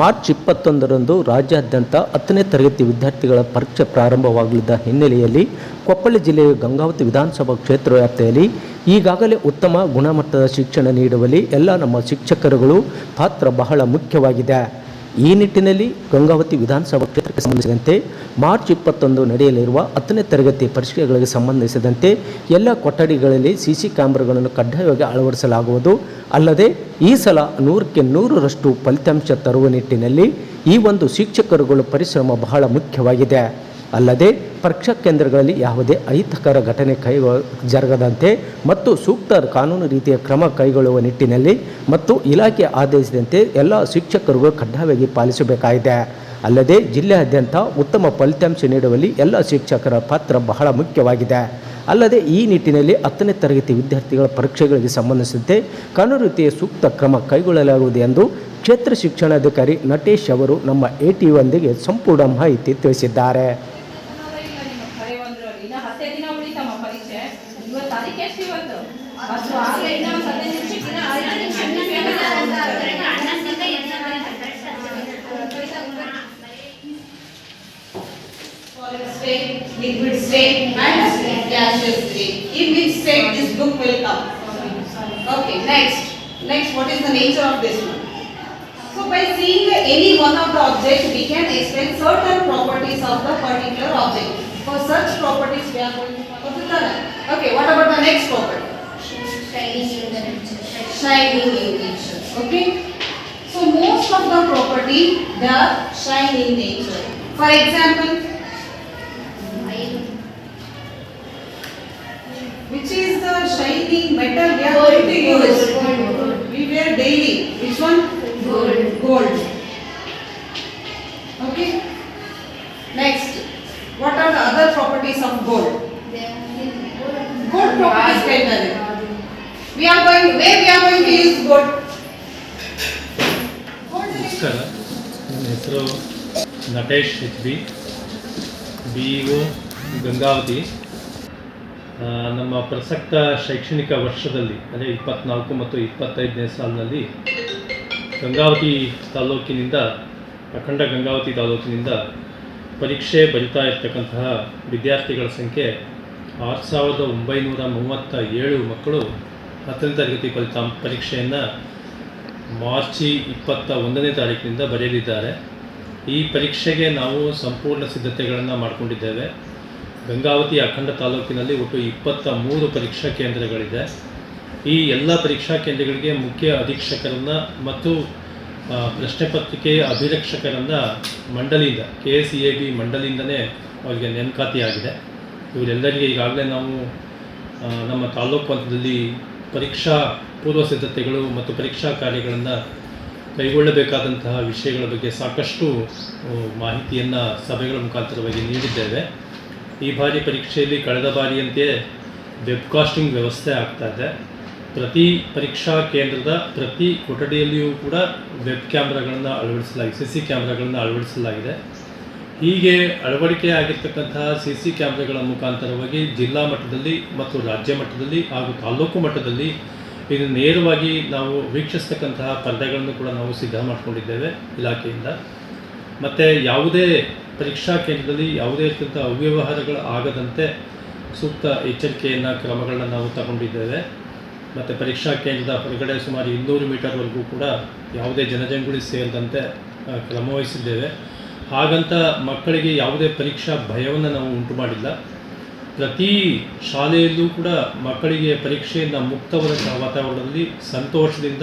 March ಇಪ್ಪತ್ತೊಂದರಂದು ರಾಜ್ಯಾದ್ಯಂತ ಹತ್ತನೇ ತರಗತಿ ವಿದ್ಯಾರ್ಥಿಗಳ ಪರೀಕ್ಷೆ ಪ್ರಾರಂಭವಾಗಲಿದ್ದ ಹಿನ್ನೆಲೆಯಲ್ಲಿ ಕೊಪ್ಪಳ ಜಿಲ್ಲೆಯ ಗಂಗಾವತಿ ವಿಧಾನಸಭಾ ಕ್ಷೇತ್ರ ವ್ಯಾಪ್ತಿಯಲ್ಲಿ ಈಗಾಗಲೇ ಉತ್ತಮ ಗುಣಮಟ್ಟದ ಶಿಕ್ಷಣ ನೀಡುವಲ್ಲಿ ಎಲ್ಲ ನಮ್ಮ ಶಿಕ್ಷಕರುಗಳು ಪಾತ್ರ ಬಹಳ ಮುಖ್ಯವಾಗಿದೆ. ಈ ನಿಟ್ಟಿನಲ್ಲಿ ಗಂಗಾವತಿ ವಿಧಾನಸಭಾ ಕ್ಷೇತ್ರಕ್ಕೆ ಸಂಬಂಧಿಸಿದಂತೆ ಮಾರ್ಚ್ ಇಪ್ಪತ್ತೊಂದು ನಡೆಯಲಿರುವ ಹತ್ತನೇ ತರಗತಿ ಪರೀಕ್ಷೆಗಳಿಗೆ ಸಂಬಂಧಿಸಿದಂತೆ ಎಲ್ಲ ಕೊಠಡಿಗಳಲ್ಲಿ ಸಿ ಸಿ ಕ್ಯಾಮ್ರಾಗಳನ್ನು ಕಡ್ಡಾಯವಾಗಿ ಅಳವಡಿಸಲಾಗುವುದು. ಅಲ್ಲದೆ ಈ ಸಲ ನೂರಕ್ಕೆ ನೂರರಷ್ಟು ಫಲಿತಾಂಶ ತರುವ ನಿಟ್ಟಿನಲ್ಲಿ ಈ ಒಂದು ಶಿಕ್ಷಕರುಗಳು ಪರಿಶ್ರಮ ಬಹಳ ಮುಖ್ಯವಾಗಿದೆ. ಅಲ್ಲದೆ ಪರೀಕ್ಷಾ ಕೇಂದ್ರಗಳಲ್ಲಿ ಯಾವುದೇ ಅಹಿತಕರ ಘಟನೆ ಕೈ ಜರುಗದಂತೆ ಮತ್ತು ಸೂಕ್ತ ಕಾನೂನು ರೀತಿಯ ಕ್ರಮ ಕೈಗೊಳ್ಳುವ ನಿಟ್ಟಿನಲ್ಲಿ ಮತ್ತು ಇಲಾಖೆ ಆದೇಶದಂತೆ ಎಲ್ಲ ಶಿಕ್ಷಕರುಗಳು ಕಡ್ಡಾಯವಾಗಿ ಪಾಲಿಸಬೇಕಾಗಿದೆ. ಅಲ್ಲದೆ ಜಿಲ್ಲೆಯಾದ್ಯಂತ ಉತ್ತಮ ಫಲಿತಾಂಶ ನೀಡುವಲ್ಲಿ ಎಲ್ಲ ಶಿಕ್ಷಕರ ಪಾತ್ರ ಬಹಳ ಮುಖ್ಯವಾಗಿದೆ. ಅಲ್ಲದೆ ಈ ನಿಟ್ಟಿನಲ್ಲಿ ಹತ್ತನೇ ತರಗತಿ ವಿದ್ಯಾರ್ಥಿಗಳ ಪರೀಕ್ಷೆಗಳಿಗೆ ಸಂಬಂಧಿಸಿದಂತೆ ಕಾನೂನು ರೀತಿಯ ಸೂಕ್ತ ಕ್ರಮ ಕೈಗೊಳ್ಳಲಾಗುವುದು ಎಂದು ಕ್ಷೇತ್ರ ಶಿಕ್ಷಣಾಧಿಕಾರಿ ನಟೇಶ್ ಅವರು ನಮ್ಮ ಎ ಟಿ ಸಂಪೂರ್ಣ ಮಾಹಿತಿ ತಿಳಿಸಿದ್ದಾರೆ. ಕರೆ ಬಂದ್ರು ಇನ್ನ ಹತ್ತೇ ದಿನ ಉಳಿತಮ್ಮ ಪರೀಕ್ಷೆ ಇವತ್ತು ತಾರೀಕು ಎಷ್ಟು ಇವತ್ತು ಹತ್ತು ಆಗ್ಲೇ ಇನ್ನ ಒಂದು ಹದಿನೈದು ನಿಮಿಷಕ್ಕೆ ಇನ್ನ ಐದು ನಿಮಿಷ solid state, liquid state, and gaseous state. In which state this book will come? Okay, next. Next, what is the nature of this one? So by seeing the any one of the object, we can explain certain properties of the particular object. For such properties, we are going to follow the color. Okay, what about the next property? Shining in nature. Shining in nature. Okay. So most of the property, they are shine in nature. For example, Which is the shining metal we are going to use? We wear daily. Which one? Gold. Gold. You. We are going, where we are going to use is- ನಮಸ್ಕಾರ. ನನ್ನ ಹೆಸರು Natesh H B B O Gangavathi ನಮ್ಮ ಪ್ರಸಕ್ತ ಶೈಕ್ಷಣಿಕ ವರ್ಷದಲ್ಲಿ ಅಂದರೆ ಇಪ್ಪತ್ನಾಲ್ಕು ಮತ್ತು ಇಪ್ಪತ್ತೈದನೇ ಸಾಲಿನಲ್ಲಿ ಗಂಗಾವತಿ ತಾಲೂಕಿನಿಂದ ಅಖಂಡ ಗಂಗಾವತಿ ತಾಲೂಕಿನಿಂದ ಪರೀಕ್ಷೆ ಬರಿತಾ ಇರ್ತಕ್ಕಂತಹ ವಿದ್ಯಾರ್ಥಿಗಳ ಸಂಖ್ಯೆ ಆರು ಸಾವಿರದ ಒಂಬೈನೂರ ಮೂವತ್ತ ಏಳು ಮಕ್ಕಳು ಹತ್ತನೇ ತರಗತಿ ಫಲಿತಾಂಶ ಪರೀಕ್ಷೆಯನ್ನು ಮಾರ್ಚಿ ಇಪ್ಪತ್ತ ಒಂದನೇ ತಾರೀಕಿನಿಂದ ಬರೆಯಲಿದ್ದಾರೆ. ಈ ಪರೀಕ್ಷೆಗೆ ನಾವು ಸಂಪೂರ್ಣ ಸಿದ್ಧತೆಗಳನ್ನು ಮಾಡಿಕೊಂಡಿದ್ದೇವೆ. ಗಂಗಾವತಿ ಅಖಂಡ ತಾಲೂಕಿನಲ್ಲಿ ಒಟ್ಟು ಇಪ್ಪತ್ತ ಮೂರು ಪರೀಕ್ಷಾ ಕೇಂದ್ರಗಳಿದೆ. ಈ ಎಲ್ಲ ಪರೀಕ್ಷಾ ಕೇಂದ್ರಗಳಿಗೆ ಮುಖ್ಯ ಅಧೀಕ್ಷಕರನ್ನು ಮತ್ತು ಪ್ರಶ್ನೆ ಪತ್ರಿಕೆ ಅಭಿರಕ್ಷಕರನ್ನು ಮಂಡಳಿಯಿಂದ, K S E A B ಮಂಡಳಿಯಿಂದನೇ ಅವರಿಗೆ ನೇಮಕಾತಿಯಾಗಿದೆ. ಇವರೆಲ್ಲರಿಗೆ ಈಗಾಗಲೇ ನಾವು ನಮ್ಮ ತಾಲೂಕು ಹಂತದಲ್ಲಿ ಪರೀಕ್ಷಾ ಪೂರ್ವ ಸಿದ್ಧತೆಗಳು ಮತ್ತು ಪರೀಕ್ಷಾ ಕಾರ್ಯಗಳನ್ನು ಕೈಗೊಳ್ಳಬೇಕಾದಂತಹ ವಿಷಯಗಳ ಬಗ್ಗೆ ಸಾಕಷ್ಟು ಮಾಹಿತಿಯನ್ನು ಸಭೆಗಳ ಮುಖಾಂತರವಾಗಿ ನೀಡಿದ್ದೇವೆ. ಈ ಬಾರಿ ಪರೀಕ್ಷೆಯಲ್ಲಿ ಕಳೆದ ಬಾರಿಯಂತೆಯೇ ವೆಬ್ಕಾಸ್ಟಿಂಗ್ ವ್ಯವಸ್ಥೆ ಆಗ್ತಾ ಇದೆ. ಪ್ರತಿ ಪರೀಕ್ಷಾ ಕೇಂದ್ರದ ಪ್ರತಿ ಕೊಠಡಿಯಲ್ಲಿಯೂ ಕೂಡ ವೆಬ್ ಕ್ಯಾಮ್ರಾಗಳನ್ನು ಅಳವಡಿಸಲಾಗಿದೆ ಸಿ ಸಿ ಕ್ಯಾಮ್ರಾಗಳನ್ನು ಅಳವಡಿಸಲಾಗಿದೆ. ಹೀಗೆ ಅಳವಡಿಕೆ ಆಗಿರ್ತಕ್ಕಂತಹ ಸಿ ಸಿ ಕ್ಯಾಮ್ರಾಗಳ ಮುಖಾಂತರವಾಗಿ ಜಿಲ್ಲಾ ಮಟ್ಟದಲ್ಲಿ ಮತ್ತು ರಾಜ್ಯ ಮಟ್ಟದಲ್ಲಿ ಹಾಗೂ ತಾಲೂಕು ಮಟ್ಟದಲ್ಲಿ ಇದನ್ನು ನೇರವಾಗಿ ನಾವು ವೀಕ್ಷಿಸ್ತಕ್ಕಂತಹ ಪರದೆಗಳನ್ನು ಕೂಡ ನಾವು ಸಿದ್ಧ ಮಾಡಿಕೊಂಡಿದ್ದೇವೆ ಇಲಾಖೆಯಿಂದ. ಮತ್ತು ಯಾವುದೇ ಪರೀಕ್ಷಾ ಕೇಂದ್ರದಲ್ಲಿ ಯಾವುದೇ ಇರ್ತಕ್ಕಂಥ ಅವ್ಯವಹಾರಗಳು ಆಗದಂತೆ ಸೂಕ್ತ ಎಚ್ಚರಿಕೆಯನ್ನು ಕ್ರಮಗಳನ್ನ ನಾವು ತಗೊಂಡಿದ್ದೇವೆ. ಮತ್ತು ಪರೀಕ್ಷಾ ಕೇಂದ್ರದ ಹೊರಗಡೆ ಸುಮಾರು ಇನ್ನೂರು ಮೀಟರ್ವರೆಗೂ ಕೂಡ ಯಾವುದೇ ಜನಜಂಗುಳಿ ಸೇರಿದಂತೆ ಆ, ಕ್ರಮ ವಹಿಸಿದ್ದೇವೆ ಹಾಗಂತ ಮಕ್ಕಳಿಗೆ ಯಾವುದೇ ಪರೀಕ್ಷಾ ಭಯವನ್ನು ನಾವು ಉಂಟು ಮಾಡಿಲ್ಲ. ಪ್ರತಿ ಶಾಲೆಯಲ್ಲೂ ಕೂಡ ಮಕ್ಕಳಿಗೆ ಪರೀಕ್ಷೆಯಿಂದ ಮುಕ್ತವಾದಂತಹ ವಾತಾವರಣದಲ್ಲಿ ಸಂತೋಷದಿಂದ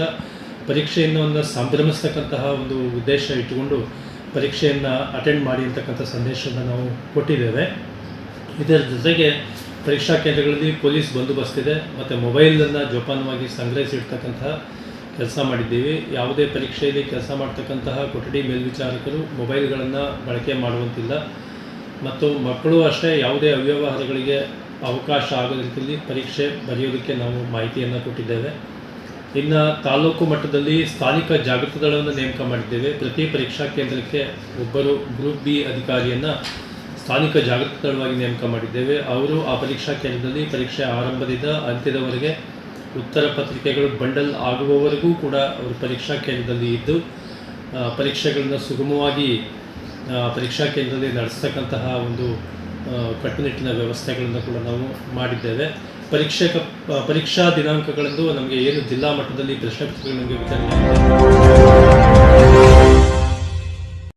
ಪರೀಕ್ಷೆಯನ್ನು ಒಂದು ಸಂಭ್ರಮಿಸ್ತಕ್ಕಂತಹ ಒಂದು ಉದ್ದೇಶ ಇಟ್ಟುಕೊಂಡು ಪರೀಕ್ಷೆಯನ್ನು ಅಟೆಂಡ್ ಮಾಡಿ ಅಂತಕ್ಕಂಥ ಸಂದೇಶವನ್ನು ನಾವು ಕೊಟ್ಟಿದ್ದೇವೆ. ಇದರ ಜೊತೆಗೆ ಪರೀಕ್ಷಾ ಕೇಂದ್ರಗಳಲ್ಲಿ ಪೊಲೀಸ್ ಬಂದೋಬಸ್ತ್ ಇದೆ. ಮತ್ತು ಮೊಬೈಲನ್ನು ಜೋಪಾನವಾಗಿ ಸಂಗ್ರಹಿಸಿಡ್ತಕ್ಕಂತಹ ಕೆಲಸ ಮಾಡಿದ್ದೀವಿ. ಯಾವುದೇ ಪರೀಕ್ಷೆಯಲ್ಲಿ ಕೆಲಸ ಮಾಡ್ತಕ್ಕಂತಹ ಕೊಠಡಿ ಮೇಲ್ವಿಚಾರಕರು ಮೊಬೈಲ್ಗಳನ್ನು ಬಳಕೆ ಮಾಡುವಂತಿಲ್ಲ. ಮತ್ತು ಮಕ್ಕಳು ಅಷ್ಟೇ ಯಾವುದೇ ಅವ್ಯವಹಾರಗಳಿಗೆ ಅವಕಾಶ ಆಗದ ರೀತಿಯಲ್ಲಿ ಪರೀಕ್ಷೆ ಬರೆಯೋದಕ್ಕೆ ನಾವು ಮಾಹಿತಿಯನ್ನು ಕೊಟ್ಟಿದ್ದೇವೆ. ಇನ್ನು ತಾಲೂಕು ಮಟ್ಟದಲ್ಲಿ ಸ್ಥಾನಿಕ ಜಾಗೃತ ದಳವನ್ನು ನೇಮಕ ಮಾಡಿದ್ದೇವೆ. ಪ್ರತಿ ಪರೀಕ್ಷಾ ಕೇಂದ್ರಕ್ಕೆ ಒಬ್ಬರು ಗ್ರೂಪ್ ಬಿ ಅಧಿಕಾರಿಯನ್ನು ಸ್ಥಾನಿಕ ಜಾಗೃತ ದಳವಾಗಿ ನೇಮಕ ಮಾಡಿದ್ದೇವೆ. ಅವರು ಆ ಪರೀಕ್ಷಾ ಕೇಂದ್ರದಲ್ಲಿ ಪರೀಕ್ಷೆ ಆರಂಭದಿಂದ ಅಂತ್ಯದವರೆಗೆ ಉತ್ತರ ಪತ್ರಿಕೆಗಳು ಬಂಡಲ್ ಆಗುವವರೆಗೂ ಕೂಡ ಅವರು ಪರೀಕ್ಷಾ ಕೇಂದ್ರದಲ್ಲಿ ಇದ್ದು ಪರೀಕ್ಷೆಗಳನ್ನು ಸುಗಮವಾಗಿ ಪರೀಕ್ಷಾ ಕೇಂದ್ರದಲ್ಲಿ ನಡೆಸ್ತಕ್ಕಂತಹ ಒಂದು ಕಟ್ಟುನಿಟ್ಟಿನ ವ್ಯವಸ್ಥೆಗಳನ್ನು ಕೂಡ ನಾವು ಮಾಡಿದ್ದೇವೆ. ಪರೀಕ್ಷೆ ಪರೀಕ್ಷಾ ದಿನಾಂಕಗಳಂದು ನಮಗೆ ಏನು ಜಿಲ್ಲಾ ಮಟ್ಟದಲ್ಲಿ ಪ್ರಶ್ನೆ ಪತ್ರಿಕೆಗಳು ನಮಗೆ ವಿತರಣೆ